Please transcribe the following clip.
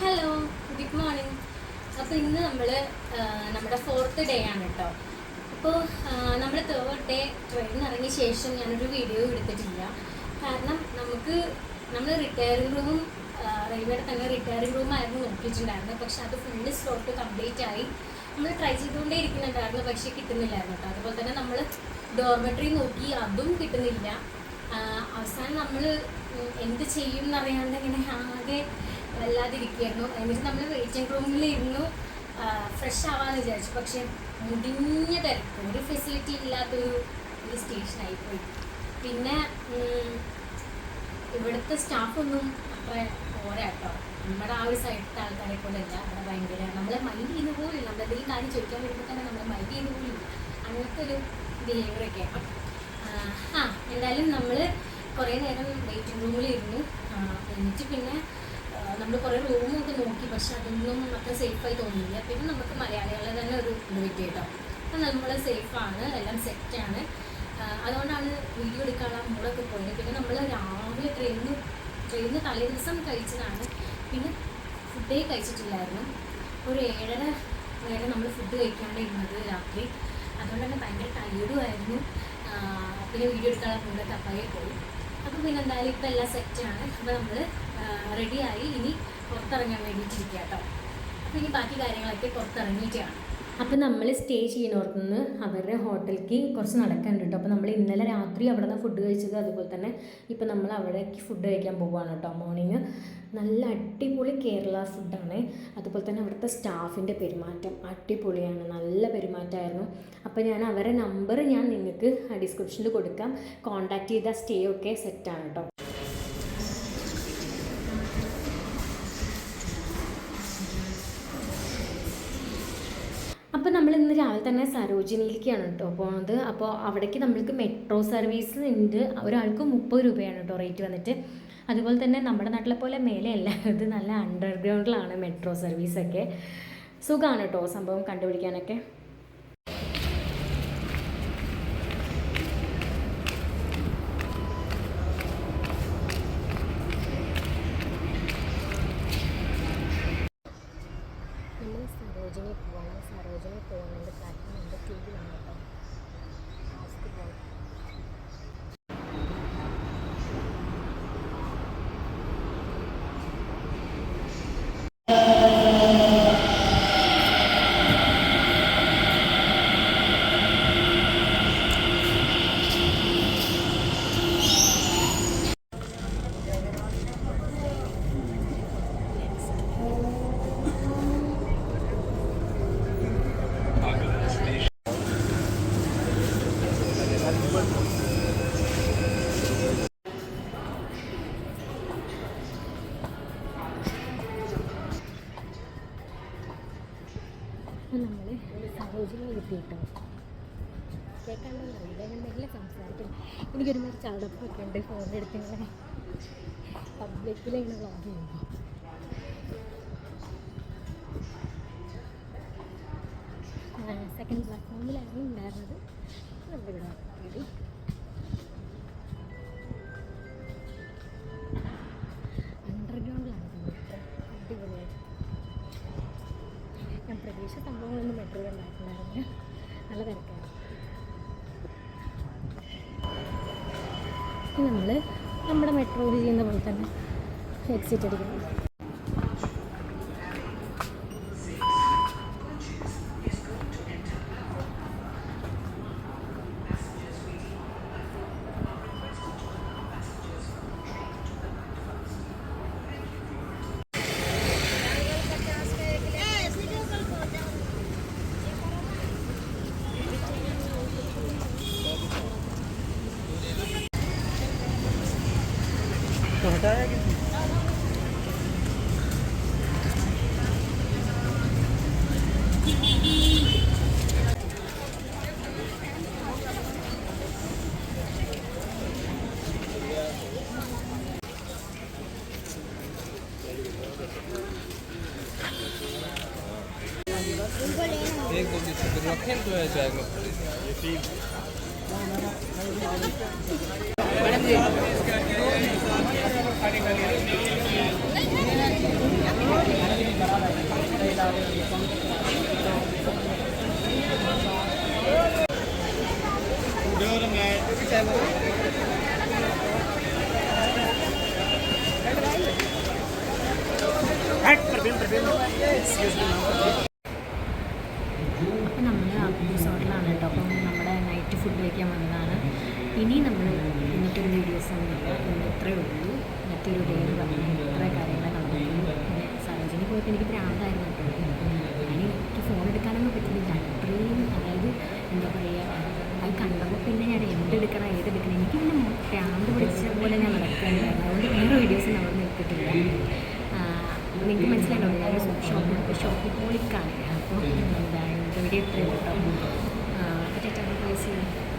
Hello good morning അപ്പോൾ ഇന്ന് നമ്മൾ നമ്മുടെ ഫോർത്ത് ഡേ ആണ് കേട്ടോ അപ്പോൾ നമ്മൾ തേർഡ് ഡേ ട്രെയിനിൽ ഇറങ്ങിയ ശേഷം ഞാനൊരു വീഡിയോ എടുത്തിട്ടില്ല. കാരണം നമുക്ക് നമ്മൾ റിട്ടയറിംഗ് റൂമും റെയിൽവേയുടെ തന്നെ റിട്ടയറിംഗ് റൂമായിരുന്നു നോക്കിയിട്ടുണ്ടായിരുന്നത് പക്ഷെ അത് ഫുള്ള് സ്ലോട്ട് കംപ്ലീറ്റ് ആയി. നമ്മൾ ട്രൈ ചെയ്തുകൊണ്ടേ ഇരിക്കുന്നുണ്ടായിരുന്നു പക്ഷേ കിട്ടുന്നില്ലായിരുന്നു കേട്ടോ അതുപോലെ തന്നെ നമ്മൾ ഡോർമെട്രി നോക്കി അതും കിട്ടുന്നില്ല. അവസാനം നമ്മൾ എന്ത് ചെയ്യും എന്നറിയാണ്ട് ഇങ്ങനെ ആകെ വല്ലാതിരിക്കുകയായിരുന്നു എന്നിട്ട് നമ്മൾ വെയിറ്റിംഗ് റൂമിൽ ഇരുന്നു ഫ്രഷ് ആവാന്ന് വിചാരിച്ചു. പക്ഷെ മുടിഞ്ഞ തിരക്ക് ഒരു ഫെസിലിറ്റി ഇല്ലാത്തൊരു ഒരു സ്റ്റേഷനായി പോയി. പിന്നെ ഇവിടുത്തെ സ്റ്റാഫൊന്നും അത്ര പോരാട്ടോ നമ്മുടെ ആ ഒരു സൈഡിലത്തെ ആൾക്കാരെ പോലെ അല്ല. അവിടെ ഭയങ്കര നമ്മളെ മൈൻഡ് ചെയ്യുന്ന പോലും ഇല്ല നമ്മളെന്തെങ്കിലും കാര്യം ചോദിക്കാൻ വരുമ്പോൾ തന്നെ നമ്മളെ മൈൻഡ് ചെയ്യുന്ന പോലും ഇല്ല. അങ്ങനത്തെ ഒരു ബിഹേവിയറൊക്കെ ആ എന്തായാലും നമ്മൾ കുറേ നേരം വെയിറ്റിംഗ് റൂമിൽ ഇരുന്നു എന്നിട്ട് പിന്നെ നമ്മൾ കുറേ റൂമൊക്കെ നോക്കി പക്ഷെ അതൊന്നും അത്ര സേഫായി തോന്നിയില്ല. പിന്നെ നമുക്ക് മലയാളികളെ തന്നെ ഒരു ഇത് കിട്ടി കേട്ടോ. അപ്പം നമ്മൾ സേഫാണ് എല്ലാം സെറ്റാണ് അതുകൊണ്ടാണ് വീഡിയോ എടുക്കാനുള്ള മൂടൊക്കെ പോയത്. പിന്നെ നമ്മൾ രാവിലെ ട്രെയിനിന് ട്രെയിനിന് തലേ ദിവസം കഴിച്ചതാണ്. പിന്നെ ഫുഡേ കഴിച്ചിട്ടില്ലായിരുന്നു. ഒരു ഏഴര വരെ നമ്മൾ ഫുഡ് കഴിക്കാണ്ടിരുന്നത് രാത്രി. അതുകൊണ്ട് തന്നെ ഭയങ്കര ടയേർഡും ആയിരുന്നു. പിന്നെ വീഡിയോ എടുക്കാനുള്ള മൂടൊക്കെ അപ്പായി പോയി. അപ്പോൾ പിന്നെ എന്തായാലും ഇപ്പം എല്ലാം സെറ്റാണ് അപ്പോൾ നമ്മൾ റെഡിയായി ഇനി പുറത്തിറങ്ങാൻ വേണ്ടിയിട്ടിരിക്കുക കേട്ടോ അപ്പോൾ ഇനി ബാക്കി കാര്യങ്ങളൊക്കെ പുറത്തിറങ്ങിയിട്ടാണ്. അപ്പോൾ നമ്മൾ സ്റ്റേ ചെയ്യുന്നവർക്ക് നിന്ന് അവരുടെ ഹോട്ടലിലേക്ക് കുറച്ച് നടക്കാനുണ്ട് കേട്ടോ അപ്പോൾ നമ്മൾ ഇന്നലെ രാത്രി അവിടെ നിന്ന് ഫുഡ് കഴിച്ചത് അതുപോലെ തന്നെ ഇപ്പോൾ നമ്മൾ അവിടേക്ക് ഫുഡ് കഴിക്കാൻ പോവുകയാണ് കേട്ടോ മോർണിംഗ് നല്ല അടിപൊളി കേരള ഫുഡാണ് അതുപോലെ തന്നെ അവിടുത്തെ സ്റ്റാഫിന്റെ പെരുമാറ്റം അടിപൊളിയാണ്. നല്ല പെരുമാറ്റമായിരുന്നു. അപ്പോൾ ഞാൻ അവരുടെ നമ്പർ ഞാൻ നിങ്ങൾക്ക് ഡിസ്ക്രിപ്ഷനിൽ കൊടുക്കാം. കോൺടാക്റ്റ് ചെയ്ത സ്റ്റേ ഒക്കെ സെറ്റാണ് കേട്ടോ അപ്പോൾ നമ്മൾ ഇന്ന് രാവിലെ തന്നെ സരോജിനിയിലേക്കാണ് കേട്ടോ പോകുന്നത് അപ്പോൾ അവിടേക്ക് നമ്മൾക്ക് മെട്രോ സർവീസ് ഉണ്ട്. ഒരാൾക്ക് മുപ്പത് രൂപയാണ് കേട്ടോ റേറ്റ് വന്നിട്ട്. അതുപോലെ തന്നെ നമ്മുടെ നാട്ടിലെ പോലെ മേലെയല്ല ഇത് നല്ല അണ്ടർഗ്രൗണ്ടിലാണ് മെട്രോ സർവീസൊക്കെ സുഖമാണ് കേട്ടോ സംഭവം കണ്ടുപിടിക്കാനൊക്കെ നമ്മൾ സരോജിനി പോകണം സരോജിനി പോകുന്നുണ്ട്. നമ്പർ ടൂവിലാണ് കേട്ടോ. അപ്പോൾ നമ്മൾ സരോജിനി കിട്ടിയിട്ടോ? കേൾക്കാണ്ടോ മെല്ലെ സംസാരിക്കും. എനിക്കൊരുമാതിരി ചടപ്പൊക്കെ ഉണ്ട് ഫോണെടുത്ത് ഇങ്ങനെ പബ്ലിക്കിൽ ഇങ്ങനെ വ്ളോഗ് ചെയ്യുമ്പോൾ സെക്കൻഡ് പ്ലാറ്റ്ഫോമിലായിരുന്നു ഉണ്ടായിരുന്നത്. നമ്മുടെ എത്തി മെട്രോയിൽ ഉണ്ടായിട്ടുണ്ടായിരുന്നു നല്ല നമ്മൾ നമ്മുടെ മെട്രോയിൽ ചെയ്യുന്ന പോലെ തന്നെ എക്സിറ്റ് അടിക്കണം. एक दो दिन से रखें तो है बैग में मैडम जी അപ്പോൾ നമ്മൾ റിസോർട്ടിലാണ് കേട്ടോ അപ്പം നമ്മുടെ നൈറ്റ് ഫുഡിലേക്ക് ഞാൻ വന്നതാണ്. ഇനി നമ്മൾ ഇന്നത്തെ ഒരു വീഡിയോസ് ഒന്നുമില്ല ഇന്ന് ഇത്രയേ ഉള്ളൂ. മറ്റൊരു ഒരു ഡേ എന്ന് പറഞ്ഞാൽ ഇത്ര കാര്യങ്ങൾ നടന്നിട്ടുള്ളൂ പിന്നെ സരോജിനി പോയപ്പോൾ എനിക്ക് ഭ്രാന്തായിരുന്നു ഞാൻ എനിക്ക് ഫോൺ എടുക്കാനൊന്നും പറ്റുന്നില്ല. അത്രയും അതായത് എന്താ പറയുക അത് കണ്ടപ്പോൾ പിന്നെ ഞാൻ എന്തെടുക്കണം ഏതെടുക്കണം എനിക്ക് പിന്നെ ഭ്രാന്ത് പിടിച്ച പോലെ ഞാൻ നടക്കുന്നുണ്ടായിരുന്നു അതുകൊണ്ട് വേറെ വീഡിയോസ് നമ്മൾ അപ്പോൾ നിങ്ങൾക്ക് മനസ്സിലായിട്ടുണ്ടോ ഞാൻ ഷോപ്പിംഗ് ഷോപ്പിംഗ് പോളിക്കാണ്. അപ്പോൾ എന്താ എന്റെ വീഡിയോ ഇത്രയും കേട്ടോ? see